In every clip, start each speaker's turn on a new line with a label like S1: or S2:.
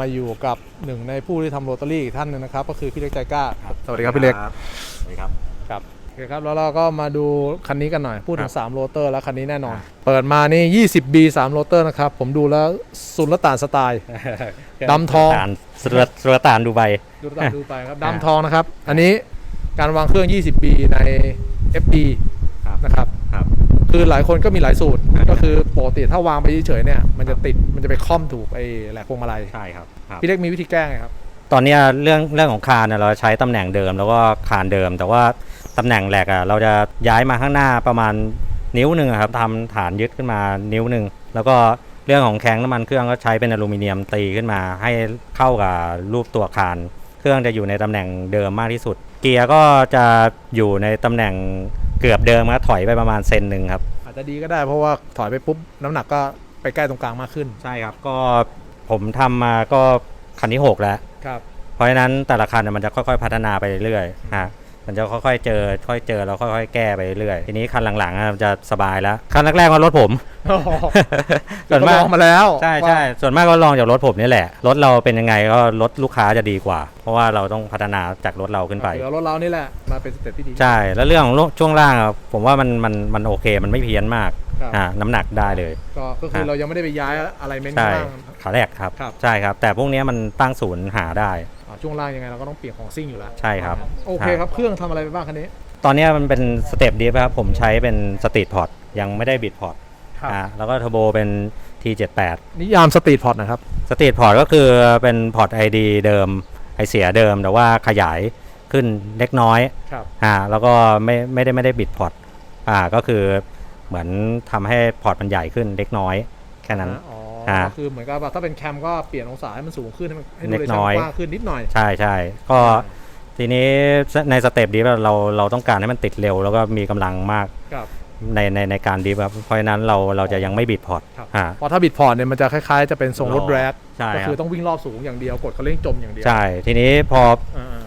S1: มาอยู่กับหนึ่งในผู้ที่ทำโรตารี่อีกท่านหนึ่งนะครับ ก็คือพี่เล็กใจกล้า สวัสดีครับพี่เล็ก
S2: สวัสดีครับ
S1: ครับโอเคครับ แล้วเราก็มาดูคันนี้กันหน่อย พูดถึง 3 โรเตอร์แล้วคันนี้แน่นอน เปิดมานี่ 20B 3 โรเตอร์นะครับ ผมดูแล้วสุลต่านสไตล์ ดำทอง
S2: ตานสุรสุรตานดูไบ
S1: ดูตามดูไปครับดำทองนะครับ อันนี้การวางเครื่อง 20B ใน FD
S2: ครับ
S1: นะครับ
S2: ครับ
S1: คือหลายคนก็มีหลายสูตร
S2: ใช่
S1: ก็คือปกติถ้าวางไปเฉยๆเนี่ย มันจะติดมันจะไปค่อมถูกไอ้แหลกพวงมาลัย
S2: ใช่ครับครับ
S1: พี่เล็กมีวิธีแก้ไงครับ
S2: ตอนเนี้ยเรื่องเรื่องของคานเนี่ยเราใช้ตำแหน่งเดิมแล้วก็คานเดิม แต่ว่าตำแหน่งแหลกอะเราจะย้ายมาข้างหน้าประมาณนิ้วหนึ่งอะครับทำฐานยึดขึ้นมานิ้วหนึ่งแล้วก็เรื่องของแข้งน้ำมันเครื่องก็ใช้เป็นอลูมิเนียมตีขึ้นมาให้เข้ากับรูปตัวคาน เครื่องจะอยู่ในตำแหน่งเดิมมากที่สุด เกียร์ก็จะอยู่ในตำแหน่ง เกือบเดิมครับถอยไปประมาณเซนหนึ่งครับ
S1: อาจจะดีก็ได้เพราะว่าถอยไปปุ๊บน้ำหนักก็ไปใกล้ตรงกลางมากขึ้น
S2: ใช่ครับก็ผมทำมาก็คันที่6แล้ว
S1: ครับ
S2: เพราะฉะนั้นแต่ละคันเนี่ยมันจะค่อยๆ พัฒนาไปเรื่อยๆฮะ มันจะค่อยๆเจอ ค่อยเจอแล้วค่อยๆแก้ไปเรื่อยๆทีนี้คันหลังๆอะมันจะสบายแล้วคันแรกๆว่ารถผม ส่วนมาก
S1: ก็ลองมาแล้ว
S2: ใช่ใช่ส่วนมากก็ลองจากรถผมนี่แหละ รถเราเป็นยังไงก็รถลูกค้าจะดีกว่า เพราะว่าเราต้องพัฒนาจากรถเราขึ้นไป
S1: เดี๋ยวรถเรานี่แหละมาเป็นสเต็ปที่ดี
S2: ใช่แล้วเรื่องของช่วงล่างอะผมว่ามันมันมันโอเค มันไม่เพี้ยนมาก
S1: ครับ
S2: อ่าน้ำหนักได้เลย
S1: ก็ก็คือเรายังไม่ได้ไปย้ายอะไรเมน
S2: ใช่
S1: ข้างล่าง
S2: ขาแรกครับ
S1: ครับ
S2: ใช่ครับ แต่พวกเนี้ยมันตั้งศูนย์หาได้
S1: อ่า ช่วงล่างยังไงเราก็ต้องเปลี่ยนของซิ่งอยู่แล้ว
S2: ใช่ครับ
S1: โอเคครับ เครื่องทำอะไรไปบ้างคันนี้
S2: ตอนเนี้ยมันเป็นสเต็ปดีครับผมใช้เป็นสตรีทพอร์ตยังไม่ได้บิดพอร์ต
S1: ครับ
S2: อ่าแล้วก็เทอร์โบเป็น T78
S1: นิยามสตรีทพอร์ตนะครับ
S2: สตรีทพอร์ตก็คือเป็นพอร์ต ID เดิมไอเสียเดิมแต่ว่าขยายขึ้นเล็กน้อย
S1: ครับ
S2: อ่าแล้วก็ไม่ไม่ได้ไม่ได้บิดพอร์ตอ่าก็คือเหมือนทำให้พอร์ตมันใหญ่ขึ้นเล็กน้อยแค่นั้น
S1: อ๋อ
S2: ฮะ
S1: ก็คือเหมือนกับว่าถ้าเป็นแคมก็เปลี่ยนองศาให้มันสูงขึ้นให้มันให้ดู
S2: เล็ก
S1: เลย
S2: น้
S1: ช่าง
S2: อย
S1: กว้างขึ้นนิดหน่อย
S2: ใช่ใช่ก็ทีนี้ในสเต็ปดีเราเราต้องการให้มันติดเร็ว แล้วก็มีกำลังมาก
S1: ครับ
S2: ในในในการดีฟครับเพราะฉะนั้นเราเราจะยังไม่บิดพอร์ต
S1: ครับ
S2: อ่า
S1: เพราะถ้าบิดพอร์ตเนี่ยมันจะคล้ายๆ จะเป็นทรงรถ
S2: รอ
S1: แรด
S2: ใช่
S1: ก็
S2: ค
S1: คื
S2: รั
S1: อบต้องวิ่งรอบสูงอย่างเดียวกดคันเร่งจมอย่างเดียว
S2: ใช่ ทีนี้พอ
S1: อ่า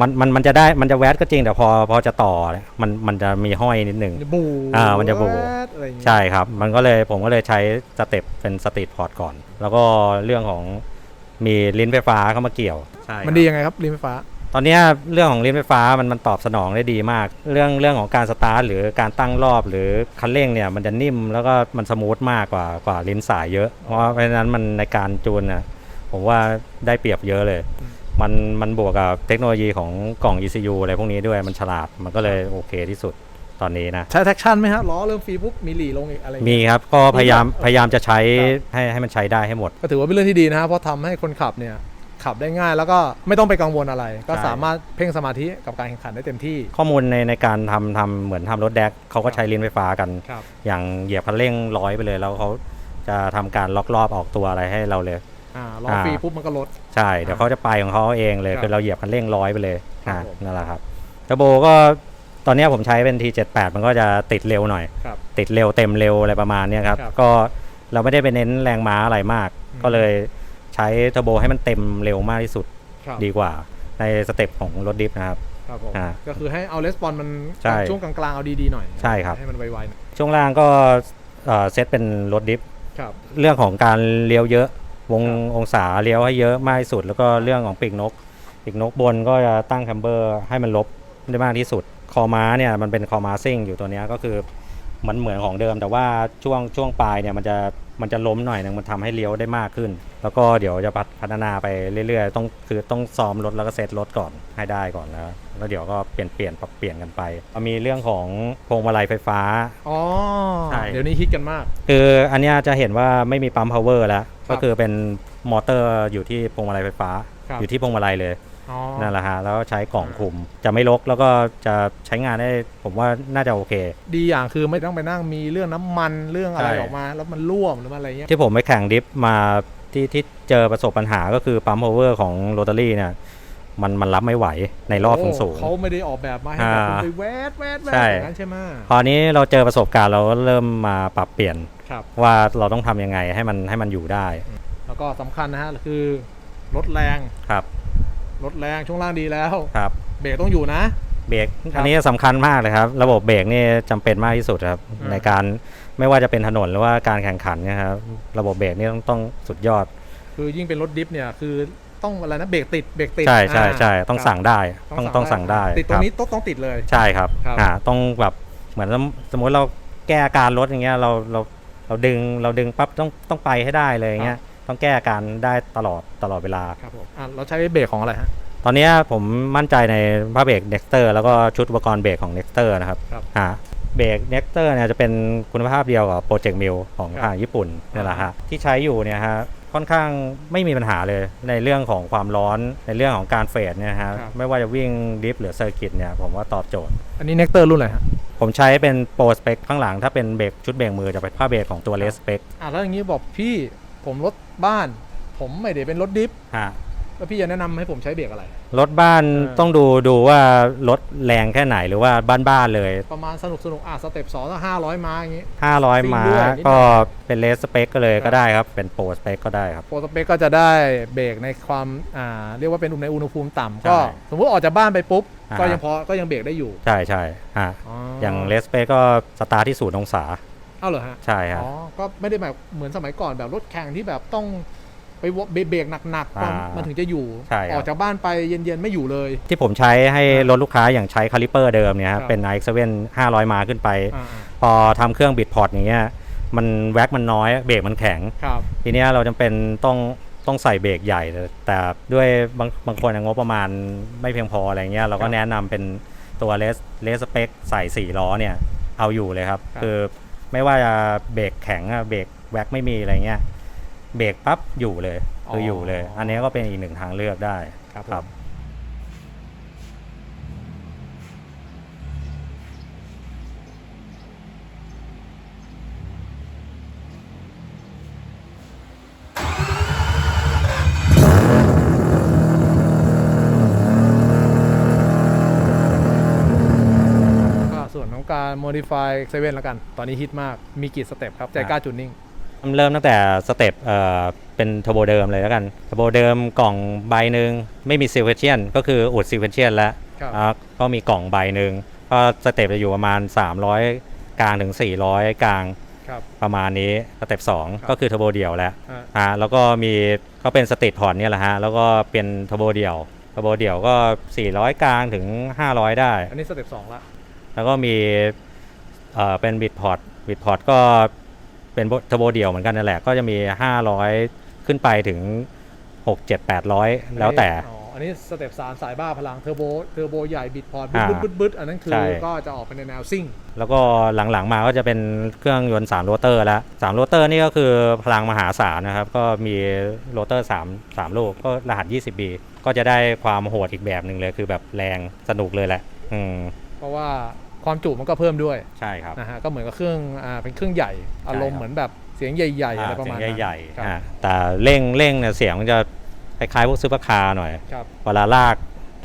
S2: มันมันมันจะได้มันจะแวดก็จริงแต่พอพอจะต่อเนี่ยมันมันจะมีห้อยนิดหนึ่ง
S1: ๆบู
S2: อ่ามันจะบู
S1: แวดอะไรอย่างเงี้ย
S2: ใช่ครับ มันก็เลยผมก็เลยใช้สเต็ปเป็นสตรีทพอร์ตก่อน แล้วก็เรื่องของมีลิ้นไฟฟ้าเข้ามาเกี่ยวใช่
S1: มันดียังไงครับริมไฟฟ้า
S2: ตอนเนี้ยเรื่องของลิ้นไฟฟ้ามันมันตอบสนองได้ดีมาก เรื่องเรื่องของการสตาร์ทหรือการตั้งรอบหรือคันเร่งเนี่ยมันจะนิ่มแล้วก็มันสมูทมากกว่ากว่าลิ้นสายเยอะ เพราะว่าเพราะฉะนั้นมันในการจูนน่ะผมว่าได้เปรียบเยอะเลย
S1: อื ม
S2: มันมันบวกกับเทคโนโลยีของกล่อง ECU อะไรพวกนี้ด้วยมันฉลาดมันก็เลยโอเคที่สุดตอนนี้นะ
S1: ใช้แท็กชั่นไหมฮะล้อเริ่มฟรีปุ๊บมีหลีลงอีกอะไรอย่าง
S2: มี
S1: เงี้ย
S2: ครับก็พยายาม
S1: มีครับ
S2: พยายามจะใช้
S1: ครับ
S2: ให้ให้มันใช้ได้ให้หมด
S1: ก็ถือว่าเป็นเรื่องที่ดีนะครับเพราะทำให้คนขับเนี่ยขับได้ง่าย แล้วก็ไม่ต้องไปกังวลอะไร ก็
S2: ใช่
S1: สามารถเพ่งสมาธิกับการแข่งขันได้เต็มที่
S2: ข้อมูลในในการทำทำเหมือนทำรถแดกเขาก็ใช้ลิ้นไฟฟ้ากัน
S1: ครับ
S2: อย่างเหยียบคันเร่งร้อยไปเลย แล้วเขาจะทำการล็อกรอบออกตัวอะไรให้เราเลย
S1: อ่าล้อ
S2: อ่า
S1: ฟรีปุ๊บมันก็ลด
S2: ใช่ เดี๋ยวเขาจะไปของเขาเองเลย
S1: ครับ
S2: คือเราเหยียบคันเร่งร้อยไปเลย
S1: ครับ
S2: อ่า
S1: ผม
S2: นั่นแหละครับเทอร์โบก็ตอนเนี้ยผมใช้เป็น T78 มันก็จะติดเร็วหน่อย
S1: ครับ
S2: ติดเร็วเต็มเร็วอะไรประมาณเนี้ยครับ
S1: ครับ
S2: ก็เราไม่ได้ไปเน้นแรงม้าอะไรมาก
S1: อืม
S2: ก็เลยใช้เทอร์โบให้มันเต็มเร็วมากที่สุด
S1: ครับ
S2: ดีกว่าในสเต็ปของรถดิฟนะครับ
S1: ครับผม
S2: อ่า
S1: ก็คือให้เอาเลสปอนมัน
S2: ใช่
S1: ช่วงกลางๆเอาดีๆหน่อย
S2: ใช่ครับ
S1: ให้มันไวๆหน่อย
S2: ช่วงล่างก็เอ่อเซตเป็นรถดิฟ
S1: ครับ
S2: เรื่องของการเลี้ยวเยอะ วง
S1: ครับ
S2: องศาเลี้ยวให้เยอะมากที่สุด แล้วก็เรื่องของปีกนกปีกนกบนก็จะตั้งแคมเบอร์ให้มันลบได้มากที่สุด คอม้าเนี่ยมันเป็นคอม้าซิ่งอยู่ตัวเนี้ยก็คือมันเหมือนของเดิม แต่ว่าช่วงช่วงปลายเนี่ยมันจะ มันจะล้มหน่อยหนึงมันทำให้เลี้ยวได้มากขึ้น แล้วก็เดี๋ยวจะพัฒพัฒนาไปเรื่อยๆ ต้องคือต้องซ้อมรถแล้วก็เซตรถก่อนให้ได้ก่อนแล้ว แล้วเดี๋ยวก็เปลี่ยนเปลี่ยนปรับเปลี่ยนกันไป มีเรื่องของพวงมาลัยไฟฟ้า
S1: อ๋อ
S2: ใช่
S1: เดี๋ยวนี้ฮิตกันมาก
S2: คืออันเนี้ยจะเห็นว่าไม่มีปั๊ม power แล้ว
S1: ครับ
S2: ก็คือเป็นมอเตอร์อยู่ที่พวงมาลัยไฟฟ้า
S1: ครับ
S2: อยู่ที่พวงมาลัยเลย
S1: อ๋อ
S2: นั่นแหละฮะแล้วก็ใช้กล่องคุมจะไม่ลกแล้วก็จะใช้งานได้ผมว่าน่าจะโอเค
S1: ดีอย่างคือไม่ต้องไปนั่งมีเรื่องน้ำมันเรื่องอะไร
S2: ใช่
S1: ออกมา แล้วมันร่วมหรือมันอะไรเงี้ย
S2: ที่ผมไปแข่งดิฟมาที่ที่เจอประสบปัญหาก็คือปั๊ม power ของโรตารี่เนี่ยมันมันรับไม่ไหวในรอบ
S1: โสู
S2: ง
S1: เขาไม่ได้ออกแบบมาให้แบบ
S2: อ่า
S1: คุณไปแวดแวดแวด
S2: ใช่
S1: อย่างนั้นใช่ไหม
S2: ๆพอนี้เราเจอประสบการณ์เราก็เริ่มมาปรับเปลี่ยน
S1: ครับ
S2: ว่าเราต้องทำยังไงให้มันให้มันอยู่ได้
S1: แล้วก็สำคัญนะฮะคือรถแรง
S2: ครับ
S1: รถแรงช่วงล่างดีแล้ว
S2: ครับ
S1: เบรกต้องอยู่นะ
S2: เบรก
S1: ครับ
S2: อันนี้สำคัญมากเลยครับ ระบบเบรกนี่จำเป็นมากที่สุดครับ
S1: อืม
S2: ในการไม่ว่าจะเป็นถนนหรือว่าการแข่งขันเนะครับระบบเบรกนี่ต้องต้องสุดยอด
S1: คือยิ่งเป็นรถดิฟเนี่ยคือต้องอะไรนะเบรกติดเบรกติด
S2: ใช่ใช่ใช่าต้อง
S1: ครับ
S2: สั่งได้ต้องต้องสั่งได้
S1: ติดต
S2: ค
S1: รง
S2: รับ
S1: นี้ต้องต้องติดเลย
S2: ใช่ครับ
S1: ครับ
S2: อ่าต้องแบบเหมือนสมสมมติเราแก้อาการรถอย่างเงี้ยเราเราเราดึงเราดึงปั๊บต้องต้องไปให้ได้เลยอย่างเงี้ย ต้องแก้อาการได้ตลอดตลอดเวลา
S1: ครับผมอะเราใช้เบรกของอะไรฮะ
S2: ตอนเนี้ยผมมั่นใจในผ้าเบรก Nexter แล้วก็ชุดอุปกรณ์เบรกของ Nexter นะครับ
S1: ครับ
S2: อ่าเบรก Nexter เนี่ยจะเป็นคุณภาพเดียวกับ Project Mill ของ
S1: ครับ
S2: ทางญี่ปุ่นนี่แหละ
S1: อ่า
S2: ฮะที่ใช้อยู่เนี่ยฮะค่อนข้างไม่มีปัญหาเลยในเรื่องของความร้อนในเรื่องของการเฟดเนี่ยฮะไม่ว่าจะวิ่งดิฟหรือเซอร์กิตเนี่ยผมว่าตอบโจทย์
S1: อันนี้เน็กเตอร์รุ่นอะไรฮะ
S2: ผมใช้เป็นโปรสเปคข้างหลัง ถ้าเป็นเบรกชุดเบรกมือจะเป็นผ้าเบรกของตัวเลสเปค
S1: อะแล้วอย่างนี้บอกพี่ ผมรถบ้าน ผมไม่ได้เป็นรถดิฟ
S2: ฮะ
S1: แล้วพี่จะแนะนำให้ผมใช้เบรกอะไร
S2: รถบ้าน
S1: เออ
S2: ต้องดูดูว่ารถแรงแค่ไหนหรือว่าบ้านๆเลย
S1: ประมาณสนุกสนุกอะสเต็ปสองถ้าห้าร้อยม้าอย่างงี้
S2: 500ม้า
S1: ซิ่งด้วยนิดหน่อย
S2: ก็เป็นเลสเปคก็เลย
S1: ครับ
S2: ก็ได้ครับ เป็นโปรสเปคก็ได้ครับ
S1: โปรสเปคก็จะได้เบรกในความอ่าเรียกว่าเป็นในอุณหภูมิต่ำ
S2: ใช่
S1: ก็สมมติออกจากบ้านไปปุ๊บ
S2: อ่า
S1: ก็ยังพอก็ยังเบรกได้อยู่
S2: ใช่ใช่ฮะอย่างเลสเปคก็สตาร์ทที่ศูนย์องศา
S1: เอ้าเหรอฮะ
S2: ใช่ฮะ
S1: อ๋อก็ไม่ได้แบบเหมือนสมัยก่อนแบบรถแข่งที่แบบต้องไปวะเบรกหนักๆ
S2: อ่า
S1: มันถึงจะอยู่
S2: ใช่ครับ
S1: ออกจากบ้านไปเย็นๆไม่อยู่เลย
S2: ที่ผมใช้ให้รถลูกค้าอย่างใช้คาลิเปอร์เดิมเนี่ย
S1: ครั
S2: ฮะ
S1: บ
S2: เป็น i7 500ม้าขึ้นไป
S1: อ่า
S2: พอทำเครื่องบิดพอร์ตอย่างเงี้ยมันแว็กมันน้อยเบรกมันแข็ง
S1: ๆครับ
S2: ทีเนี้ยเราจำเป็นต้องต้องใส่เบรกใหญ่แต่แต่ด้วยบางบางคนงบประมาณไม่เพียงพออะไรเงี้ยเราก็แนะนำเป็นตัวเลสเลสเปคใส่สี่ล้อเนี่ยเอาอยู่เลยครับ คือ ไม่ว่าจะเบรกแข็งอะเบรกแว็กไม่มีอะไรเงี้ยเบรกปั๊บอยู่เลยคืออยู่เลย อันนี้ก็เป็นอีกหนึ่งทางเลือกได้
S1: ครับ
S2: ครับ
S1: ก็ส่วนของการ modify 7แล้วกัน ตอนนี้ฮิตมาก มีกี่สเต็ปครับใจกล้าจูนนิ่ง
S2: เริ่มตั้งแต่สเต็ปเอ่อเป็นเทอร์โบเดิมเลยแล้วกันเทอร์โบเดิมกล่องใบหนึ่งไม่มีซิลเวเชียนก็คืออุดซิลเวเชียนแล้ว
S1: ครับ
S2: อ่าก็มีกล่องใบหนึ่งก็สเต็ปจะอยู่ประมาณ 300 กลางถึง 400 กลาง
S1: ครับ
S2: ประมาณนี้สเต็ป
S1: ครับ
S2: 2ก็คือเทอร์โบเดี่ยวแล้ว
S1: อ่า
S2: อ่าแล้วก็มีก็เป็นสเตทพอร์ตเนี่ยแหละฮะแล้วก็เป็นเทอร์โบเดี่ยวเทอร์โบเดี่ยวก็ 400 กลางถึง 500 ได้
S1: อันนี้สเต็ปสองละ
S2: แล้วก็มีเอ่อเป็นบิดพอร์ตบิดพอร์ตก็เป็นเทอร์โบเดี่ยวเหมือนกันนั่นแหละ ก็จะมี 500 ขึ้นไปถึง 6 7 800 แล้วแต่
S1: อ๋ออันนี้สเต็ปสามสายบ้าพลังเทอร์โบเทอร์โบใหญ่บิดพอร์ต
S2: อ่า
S1: บึดบึดบึดอันนั้นคือ
S2: ใช่
S1: ก็จะออกไปในแนวซิ่ง
S2: แล้วก็หลังๆมาก็จะเป็นเครื่องยนต์3โรเตอร์แล้ว3โรเตอร์นี่ก็คือพลังมหาศาลนะครับ ก็มีโรเตอร์3 3ลูกก็รหัส 20B ก็จะได้ความโหดอีกแบบหนึ่งเลยคือแบบแรงสนุกเลยแหละ อืม
S1: เพราะว่าความจุมันก็เพิ่มด้วย
S2: ใช่ครับ
S1: นะฮะก็เหมือนกับเครื่องอ่าเป็นเครื่องใหญ่อารมณ์
S2: ครับ
S1: เหมือนแบบเสียงใหญ่ๆอะไร
S2: อ่า
S1: ประ
S2: เสีย
S1: มาณ
S2: ง
S1: นั้น
S2: ใหญ่
S1: ครับ
S2: ๆอ่าแต่เร่งเร่งเนี่ยเสียงมันจะคล้ายๆพวกซูเปอร์คาร์หน่อย
S1: ครับ
S2: เวลาลาก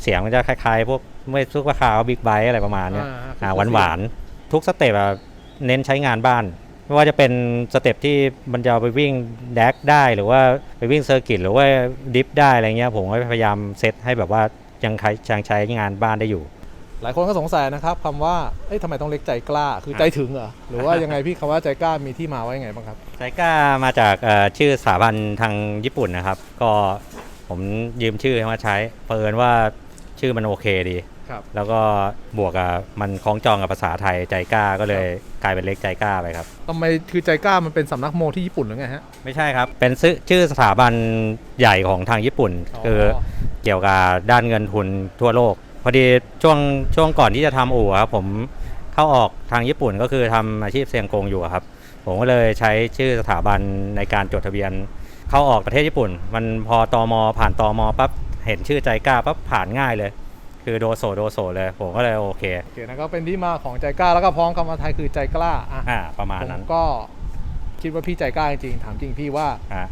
S2: เสียงมันจะคล้ายๆ พวกไม่ซุปเปอร์คาร์บิ๊กไบค์อะไรประมาณเนี้ย
S1: อ่า
S2: อ่าหวานหวานๆทุกสเต็ปอะเน้นใช้งานบ้านไม่ว่าจะเป็นสเต็ปที่มันจะเอาไปวิ่งแดกได้หรือว่าไปวิ่งเซอร์กิตหรือว่าดิฟได้อะไรเงี้ยผมก็พยายามเซตให้แบบว่ายังใช้ยังใช้งานบ้านได้อยู่
S1: หลายคนก็สงสัยนะครับคำว่าเอ้ยทำไมต้องเล็กใจกล้า คือใจถึงเหรอหรือว่ายังไงพี่คำว่าใจกล้ามีที่มาไว้ยังไงบ้างครับ
S2: ไซก้ามาจากเอ่อชื่อสถาบันทางญี่ปุ่นนะครับ ก็ผมยืมชื่อมาใช้เปินว่าชื่อมันโอเคดี
S1: ครับ
S2: แล้วก็บวกกับมันคล้องจองกับภาษาไทยใจกล้าก็เลยกลายเป็นเล็กใจกล้าไปครับ
S1: ทำไมคือใจกล้ามันเป็นสำนักโมที่ญี่ปุ่นหรือไงฮะ
S2: ไม่ใช่ครับ เป็นชื่อชื่อสถาบันใหญ่ของทางญี่ปุ่นคือเกี่ยวกับด้านเงินทุนทั่วโลก พอดีช่วงช่วงก่อนที่จะทำอู่ครับผมเข้าออกทางญี่ปุ่นก็คือทำอาชีพเซียงกงอยู่ครับ ผมก็เลยใช้ชื่อสถาบันในการจดทะเบียน เข้าออกประเทศญี่ปุ่น มันพอตอมผ่านตอมปั๊บเห็นชื่อใจกล้าปั๊บผ่านง่ายเลย คือโดโซโดโซเลยผมก็เลยโอเค
S1: โอเคนะก็เป็นที่มาของใจกล้าแล้วก็พ้องคำว่าไทยคือใจกล้าอะ
S2: อ่าประมาณ
S1: ผม
S2: นั้น
S1: ก็คิดว่าพี่ใจกล้าจริงๆถามจริงพี่ว่า
S2: อ่า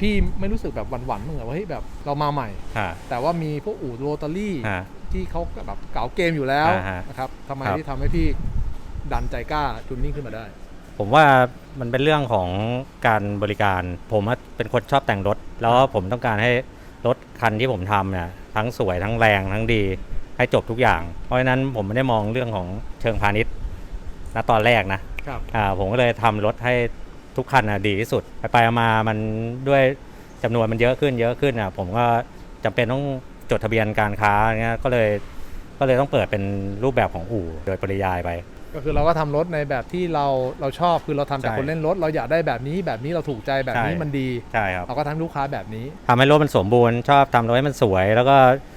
S1: พี่ไม่รู้สึกแบบหวั่นๆมึงเหรอว่าเฮ้ยแบบเรามาใหม่
S2: อ่า
S1: แต่ว่ามีพวกอู่โรตารี่
S2: อ่า
S1: ที่เขาแบบเก๋าเกมอยู่แล้ว
S2: อ่าฮะ
S1: นะครับทำไม
S2: ครับ
S1: ที่ทำให้พี่ดันใจกล้าจุนนิ่งขึ้นมาได้
S2: ผมว่ามันเป็นเรื่องของการบริการ ผมอะเป็นคนชอบแต่งรถ แล้วผมต้องการให้รถคันที่ผมทำเนี่ยทั้งสวยทั้งแรงทั้งดี ให้จบทุกอย่าง เพราะฉะนั้นผมไม่ได้มองเรื่องของเชิงพาณิชย์ณตอนแรกนะ
S1: ครับ
S2: อ่าผมก็เลยทำรถให้ทุกคันนะดีที่สุดไปไปๆมาๆมันด้วยจำนวนมันเยอะขึ้นเยอะขึ้นอะผมก็จำเป็นต้อง จดทะเบียนการค้าเงี้ยก็เลยก็เลยต้องเปิดเป็นรูปแบบของอู่โดยปริยายไป
S1: ก็คือเราก็ทำรถในแบบที่เราเราชอบคือเราทำจาก
S2: ใช่
S1: คนเล่นรถ เราอยากได้แบบนี้แบบนี้เราถูกใจแบบนี้
S2: ใช่
S1: มันดี
S2: ใช่ครับ
S1: เราก็ทำให้ลูกค้าแบบนี้
S2: ทำให้รถมันสมบูรณ์ชอบทำรถให้มันสวย แล้วก็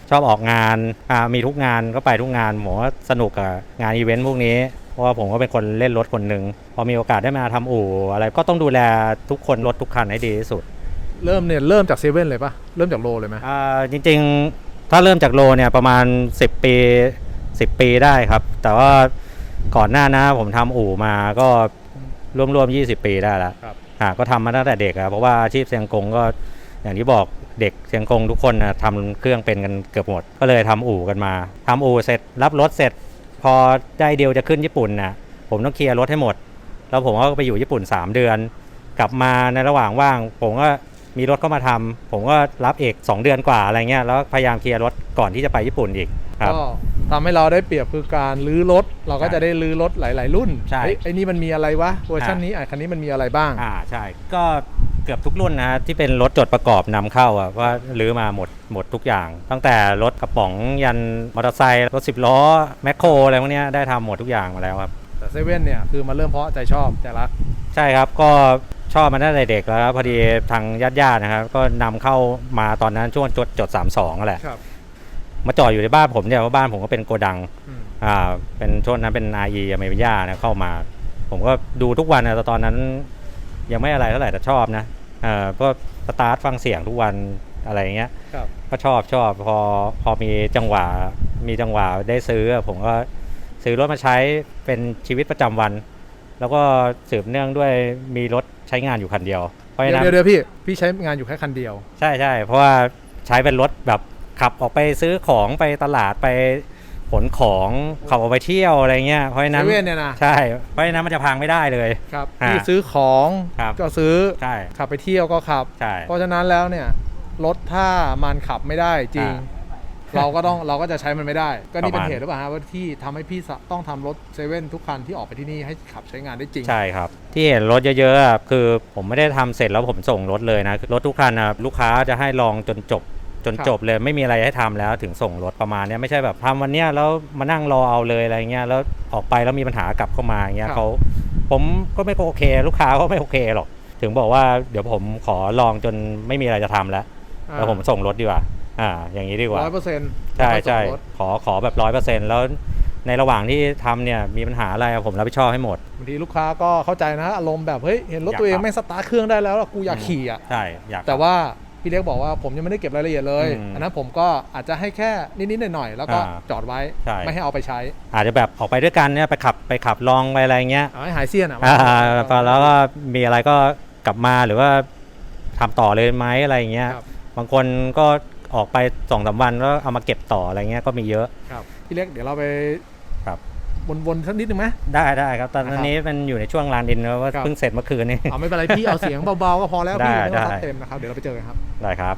S2: ชอบออกงานอ่ามีทุกงานก็ไปทุกงานผมว่าสนุกกับงานอีเวนต์พวกนี้ เพราะว่าผมก็เป็นคนเล่นรถคนหนึ่งพอมีโอกาสได้มาทำอู่อะไรก็ต้องดูแลทุกคนรถทุกคันให้ดีที่สุด
S1: เริ่มเนี่ยเริ่มจากเซเว่นเลยปะเริ่มจากโลเลยไหม
S2: อ่าจริงๆ ถ้าเริ่มจากโลเนี่ยประมาณ 10 ปี 10 ปีได้ครับ แต่ว่าก่อนหน้านะผมทำอู่มาก็ร่วมๆ20 ปีได้แล้ว
S1: ครับ
S2: อ่าก็ทำมาตั้งแต่เด็กอะเพราะว่าอาชีพเซียงกงก็อย่างที่บอกเด็กเซียงกงทุกคนนะทำเครื่องเป็นกันเกือบหมด ก็เลยทำอู่กันมาทำอู่เสร็จรับรถเสร็จ พอได้เดียวจะขึ้นญี่ปุ่นน่ะผมต้องเคลียร์รถให้หมด แล้วผมก็ไปอยู่ญี่ปุ่น 3 เดือน กลับมาในระหว่างว่าง ผมก็ มีรถก็มาทำผมก็รับเอก 2 เดือนกว่าอะไรเงี้ยแล้วพยายามเคลียร์รถก่อนที่จะไปญี่ปุ่นอีกครับ
S1: ก็ทำให้เราได้เปรียบคือการลื้อรถ เราก็
S2: ใช่
S1: จะได้ลื้อรถหลาย ๆ รุ่น
S2: ใช่
S1: เฮ้ยไอ้นี่มันมีอะไรวะเวอร์ชัน
S2: อ่านี้
S1: นี้อะคันนี้มันมีอะไรบ้าง
S2: อ่าใช่ก็เกือบทุกรุ่นนะฮะที่เป็นรถจดประกอบนำเข้าอะว่ารื้อมาหมดหมดทุกอย่าง ตั้งแต่รถกระป๋องยันมอเตอร์ไซค์รถสิบล้อแมคโครอะไรพวกเนี้ยได้ทำหมดทุกอย่างมาแล้วครับ
S1: แต่เซเว่นเนี่ยคือมาเริ่มเพราะใจชอบใจรัก
S2: ใช่ครับก็ ชอบมาตั้งแต่เด็กแล้วครับพอดีทางญาติญาติๆนะครับ ก็นำเข้ามาตอนนั้นช่วงจดจดสามสองแหละ
S1: ครับ
S2: มาจอดอยู่ในบ้านผมเนี่ยเพราะบ้านผมก็เป็นโกดัง
S1: อืม
S2: อ่าเป็นช่วงนั้นเป็น RE อเมริกานะเข้ามา ผมก็ดูทุกวันนะแต่ตอนนั้น ยังไม่อะไรเท่าไหร่แต่ชอบนะเอ่าก็สตาร์ทฟังเสียงทุกวันอะไรอย่างเงี้ย
S1: ครับ
S2: ก็ชอบชอบพอพอมีจังหวะมีจังหวะได้ซื้อผมก็ซื้อรถมาใช้เป็นชีวิตประจำวัน แล้วก็สืบเนื่องด้วยมีรถ ใช้งานอยู่คันเดียว เพราะฉะ
S1: เดี๋ยว
S2: นั้น
S1: เดี๋ยวเดี๋ยวพี่ พี่ใช้งานอยู่แค่คันเดียว
S2: ใช่ใช่เพราะว่าใช้เป็นรถแบบขับออกไปซื้อของไปตลาดไปขนของขับออกไปเที่ยวอะไรเงี้ยเพราะฉะ
S1: เซ
S2: นั้น
S1: เว่นเนี่ยนะ
S2: ใช่เพราะฉะนั้นมันจะพังไม่ได้เลย
S1: ครับ
S2: อ่า
S1: พี่ซื้อของ
S2: ครับ
S1: ก็ซื้อ
S2: ใช่
S1: ขับไปเที่ยวก็ขับ
S2: ใช่
S1: เพราะฉะนั้นแล้วเนี่ย รถถ้ามันขับไม่ได้จริง
S2: อ่
S1: เราก็ต้องเราก็จะใช้มันไม่ได้ ก็นี่
S2: ป
S1: เป็น
S2: ระมาณ
S1: เหตุหรือเปล่าฮะว่าที่ทำให้พี่สะต้องทำรถเซเว่นทุกคันที่ออกไปที่นี่ให้ขับใช้งานได้จริง
S2: ใช่ครับ ที่เห็นรถเยอะๆอะคือผมไม่ได้ทำเสร็จแล้วผมส่งรถเลยนะ รถทุกคันนะลูกค้าจะให้ลองจนจบจน
S1: ครับ
S2: จบเลยไม่มีอะไรให้ทำแล้วถึงส่งรถประมาณเนี้ยไม่ใช่แบบทำวันเนี้ยแล้วมานั่งรอเอาเลยอะไรเงี้ยแล้วออกไปแล้วมีปัญหากลับเข้ามาอย่างเงี้ยเขาผมก็ไม่โอเค ลูกค้าก็ไม่โอเคหรอกถึงบอกว่าเดี๋ยวผมขอลองจนไม่มีอะไรจะทำแล้วแล้วผมส่งรถดีกว่า อ่าอย่างนี้ดีกว่า
S1: ร้อยเปอร์เซ็นต์
S2: ใช่ใช่ขอขอแบบร้อยเปอร์เซ็นต์แล้วในระหว่างที่ทำเนี่ยมีปัญหาอะไรผมรับผิดชอบให้หมด
S1: บางทีลูกค้าก็เข้าใจนะอารมณ์แบบเฮ้ยเห็นรถ
S2: อยาก
S1: ตัวเอง
S2: ขับ
S1: ไม่งสตาร์ทเครื่องได้แล้วอะกูอยากขี่อะ
S2: ใช่อยาก
S1: แต่ว่าพี่เล็กบอกว่าผมยังไม่ได้เก็บรายละเอียดเลย
S2: อืม
S1: อันนั้นผมก็อาจจะให้แค่นิดๆหน่อยๆแล้วก็
S2: อ่า
S1: จอดไว้
S2: ใช่
S1: ไม่ให้เอาไปใช้
S2: อาจจะแบบออกไปด้วยกันเนี่ยไปขับไปขับลองไปอะไรเงี้ย
S1: เอาให้หายเสี้ยนอะ
S2: อ่าพอแล้วก็มีอะไรก็กลับมาหรือว่าทำต่อเลยไหมอะไรเงี้ย
S1: ครับ
S2: บางคนก็ ออกไปสองสามวันแล้วเอามาเก็บต่ออะไรเงี้ยก็มีเยอะ
S1: ครับพี่เล็กเดี๋ยวเราไป
S2: ครับ
S1: วนๆสักนิดหนึ่งไหม
S2: ได้ได้ครับ ตอน
S1: นะครับ
S2: นี้มันอยู่ในช่วงลานดินนะว่า
S1: ครับ
S2: เพิ่งเสร็จเมื่อคืนนี้
S1: เอาไม่เป็นไรพี่เอาเสียงเบาๆก็พอแล้วพี่
S2: ได้
S1: ไม่ต้อง
S2: ได้
S1: ซัดเต็มนะครับเดี๋ยวเราไปเจอกันครับ
S2: ได้ครับ